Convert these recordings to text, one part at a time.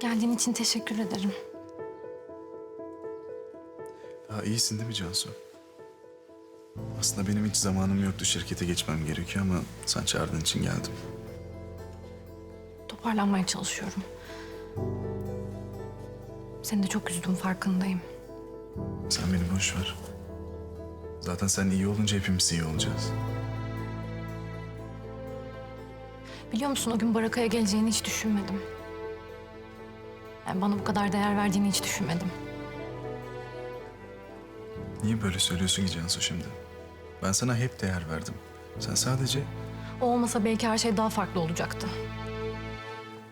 Geldiğin için teşekkür ederim. Daha iyisin değil mi Cansu? Aslında benim hiç zamanım yoktu. Şirkete geçmem gerekiyor ama sen çağırdığın için geldim. Toparlanmaya çalışıyorum. Seni de çok üzdüm farkındayım. Sen beni boş ver. Zaten sen iyi olunca hepimiz iyi olacağız. Biliyor musun o gün Baraka'ya geleceğini hiç düşünmedim. Yani bana bu kadar değer verdiğini hiç düşünmedim. Niye böyle söylüyorsun ki Cansu şimdi? Ben sana hep değer verdim. Sen sadece O olmasa belki her şey daha farklı olacaktı.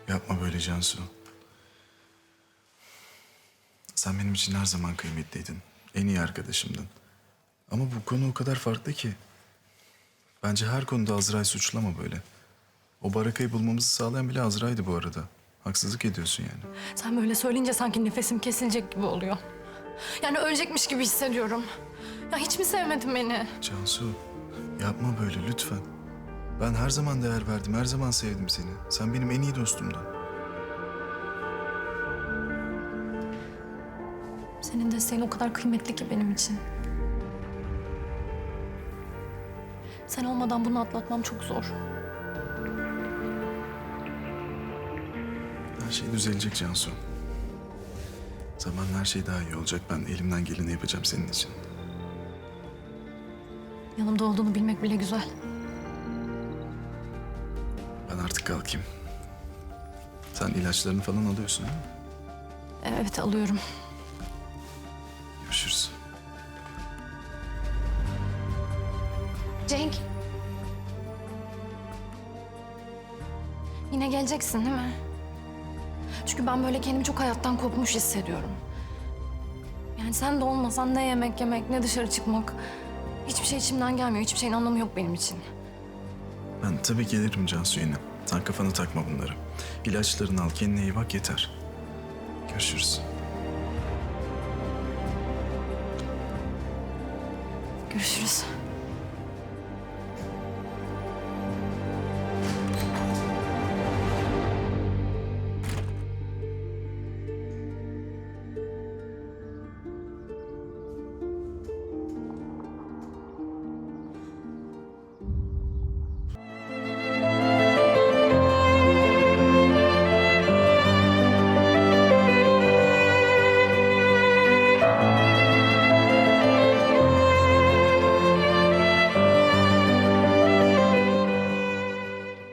yapma böyle Cansu. Sen benim için her zaman kıymetliydin. En iyi arkadaşımdın. Ama bu konu o kadar farklı ki. Bence her konuda Azra'yı suçlama böyle. O barakayı bulmamızı sağlayan bile Azra'ydı bu arada. Haksızlık ediyorsun yani. Sen böyle söyleyince sanki nefesim kesilecek gibi oluyor. Yani ölecekmiş gibi hissediyorum. Ya hiç mi sevmedin beni? Cansu yapma böyle lütfen. Ben her zaman değer verdim, her zaman sevdim seni. Sen benim en iyi dostumdun. Senin desteğin o kadar kıymetli ki benim için. Sen olmadan bunu atlatmam çok zor. Her şey düzelecek Cansu. Zamanla her şey daha iyi olacak. Ben elimden geleni yapacağım senin için. Yanımda olduğunu bilmek bile güzel. Ben artık kalkayım. Sen ilaçlarını falan alıyorsun değil mi? Evet alıyorum. Görüşürüz. Cenk. Yine geleceksin değil mi? Çünkü ben böyle kendimi çok hayattan kopmuş hissediyorum. Yani sen de olmasan ne yemek yemek ne dışarı çıkmak. Hiçbir şey içimden gelmiyor. Hiçbir şeyin anlamı yok benim için. Ben tabii gelirim Cansu yine. Sen kafanı takma bunları. İlaçlarını al, kendine iyi bak yeter. Görüşürüz. Görüşürüz.